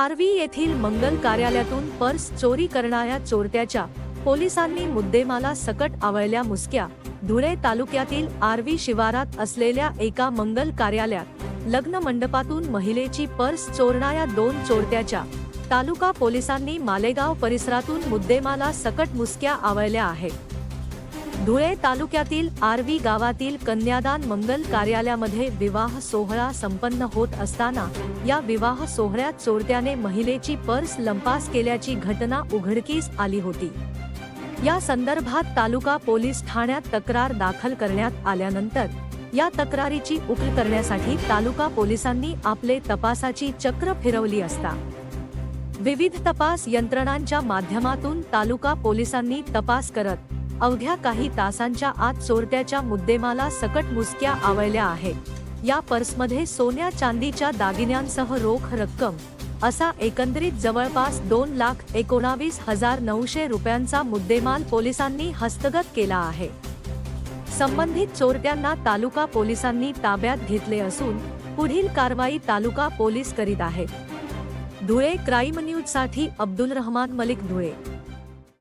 आर्वी येथील मंगल कार्यालयातून पर्स चोरी करणाऱ्या चोरट्याच्या पोलिसांनी मुद्देमाला सकट आवळल्या मुसक्या. धुळे तालुक्यातील आर्वी शिवारात असलेल्या एका मंगल कार्यालयात लग्न मंडपातून महिलेची पर्स चोरणाऱ्या दोन चोरट्याच्या तालुका पोलिसांनी मालेगाव परिसरातून मुद्देमाला सकट मुसक्या आवळल्या आहेत. धुळे तालुक्यातील आरवी गावातील कन्यादान मंगल कार्यालयामध्ये विवाह सोहळा संपन्न होत असताना या विवाह सोहळ्यात चोरट्याने महिलेची पर्स लंपास केल्याची घटना उघडकीस आली होती. या संदर्भात तालुका पोलीस ठाण्यात तक्रार दाखल करण्यात आल्यानंतर या तक्रारीची उकल करण्यासाठी तालुका पोलिसांनी आपले तपासाची चक्र फिरवली असता. विविध तपास यंत्रणांच्या माध्यमातून तालुका पोलिसांनी तपास करत अवघ्या काही तासांच्या आत चोरट्याच्या मुद्देमाला सकट मुसक्या आवळल्या आहेत. या पर्समध्ये सोन्या चांदीच्या दागिन्यांसह रोख रक्कम असा एकंदरीत जवळपास दोन लाख एकोणावीस हजार नऊशे रुपयांचा मुद्देमाल पोलिसांनी हस्तगत केला आहे. संबंधित चोरट्यांना तालुका पोलिसांनी ताब्यात घेतले असून पुढील कारवाई तालुका पोलीस करीत आहेत. धुळे क्राईम न्यूजसाठी अब्दुल रहमान मलिक धुळे.